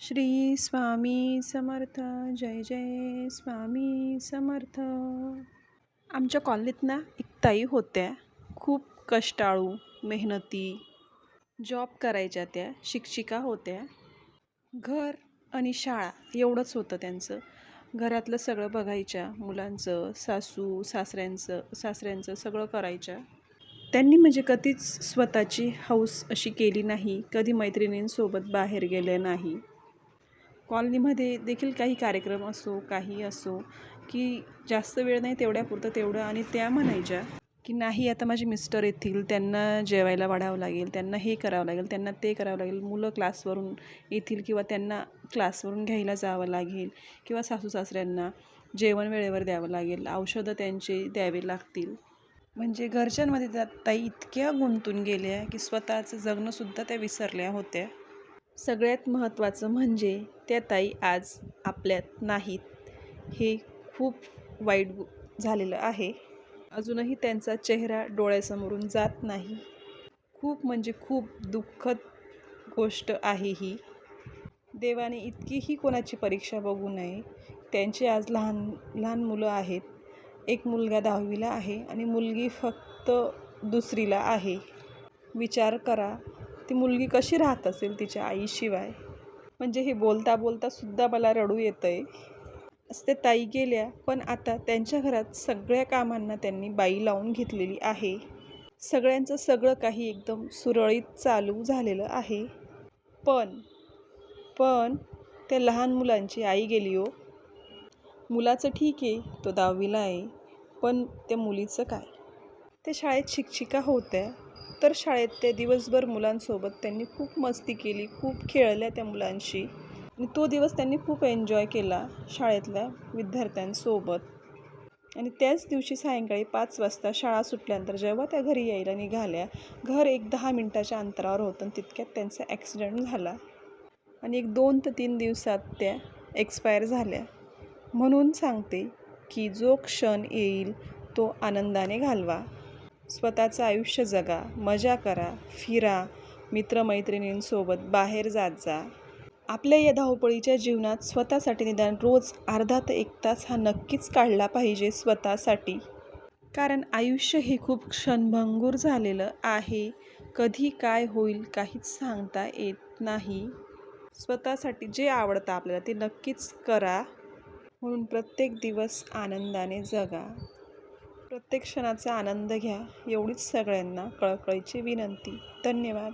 श्री स्वामी समर्थ जय जय स्वामी समर्थ. आमच्या कॉलनीत ना एक ताई होत्या खूप कष्टाळू मेहनती जॉब करायच्या त्या शिक्षिका होत्या. घर आणि शाळा एवढंच होतं त्यांचं. घरातलं सगळं बघायच्या मुलांचं सासू सासऱ्यांचं सासऱ्यांचं सगळं करायच्या. त्यांनी म्हणजे कधीच स्वतःची हौस अशी केली नाही कधी मैत्रिणींसोबत बाहेर गेले नाही. कॉलनीमध्ये देखील काही कार्यक्रम असो काही असो की जास्त वेळ नाही तेवढ्यापुरतं तेवढं आणि त्या म्हणायच्या की नाही आता माझे मिस्टर येतील त्यांना जेवायला वाढावं लागेल त्यांना हे करावं लागेल त्यांना ते करावं लागेल मुलं क्लासवरून येतील किंवा त्यांना क्लासवरून घ्यायला जावं लागेल किंवा सासू सासऱ्यांना जेवण वेळेवर द्यावं लागेल औषधं त्यांचे द्यावे लागतील. म्हणजे घरच्यांमध्ये त्या ताई इतक्या गुंतून गेल्या की स्वतःचं जगणंसुद्धा त्या विसरल्या होत्या. सगळ्यात महत्त्वाचं म्हणजे त्या ताई आज आपल्यात नाहीत. हे खूप वाईट झालेलं आहे. अजूनही त्यांचा चेहरा डोळ्यासमोरून जात नाही. खूप म्हणजे खूप दुःखद गोष्ट आहे ही. देवाने इतकीही कोणाची परीक्षा बघू नये. त्यांची आज लहान लहान मुलं आहेत. एक मुलगा दहावीला आहे आणि मुलगी फक्त दुसरीला आहे. विचार करा. ती मुलगी कशी राहत असेल तिच्या आईशिवाय? म्हणजे हे बोलता बोलता सुद्धा मला रडू येतं आहे असते ताई गेल्या पण आता त्यांच्या घरात सगळ्या कामांना त्यांनी बाई लावून घेतलेली आहे. सगळ्यांचं सगळं काही एकदम सुरळीत चालू झालेलं आहे. पण पण त्या लहान मुलांची आई गेली हो. मुलाचं ठीक आहे तो दहावीला आहे पण त्या मुलीचं काय? त्या शाळेत शिक्षिका होत्या. तर शाळेत ते दिवसभर मुलांसोबत त्यांनी खूप मस्ती केली खूप खेळल्या त्या मुलांशी. आणि तो दिवस त्यांनी खूप एन्जॉय केला शाळेतल्या विद्यार्थ्यांसोबत. आणि त्याच दिवशी सायंकाळी पाच वाजता शाळा सुटल्यानंतर जेव्हा त्या घरी यायला निघाल्या घर एक दहा मिनटाच्या अंतरावर होतं आणि तितक्यात त्यांचा ॲक्सिडेंट झाला. आणि एक दोन ते तीन दिवसात त्या एक्सपायर झाल्या. म्हणून सांगते की जो क्षण येईल तो आनंदाने घालवा. स्वतःचं आयुष्य जगा मजा करा फिरा मित्रमैत्रिणींसोबत बाहेर जात जा. आपल्या या धावपळीच्या जीवनात स्वतःसाठी निदान रोज अर्धा ते एक तास हा नक्कीच काढला पाहिजे स्वतःसाठी. कारण आयुष्य हे खूप क्षणभंगूर झालेलं आहे. कधी काय होईल काहीच सांगता येत नाही. स्वतःसाठी जे आवडतं आपल्याला ते नक्कीच करा. म्हणून प्रत्येक दिवस आनंदाने जगा. प्रत्येक क्षणाचा आनंद घ्या. एवढीच सगळ्यांना कळकळीची विनंती. धन्यवाद.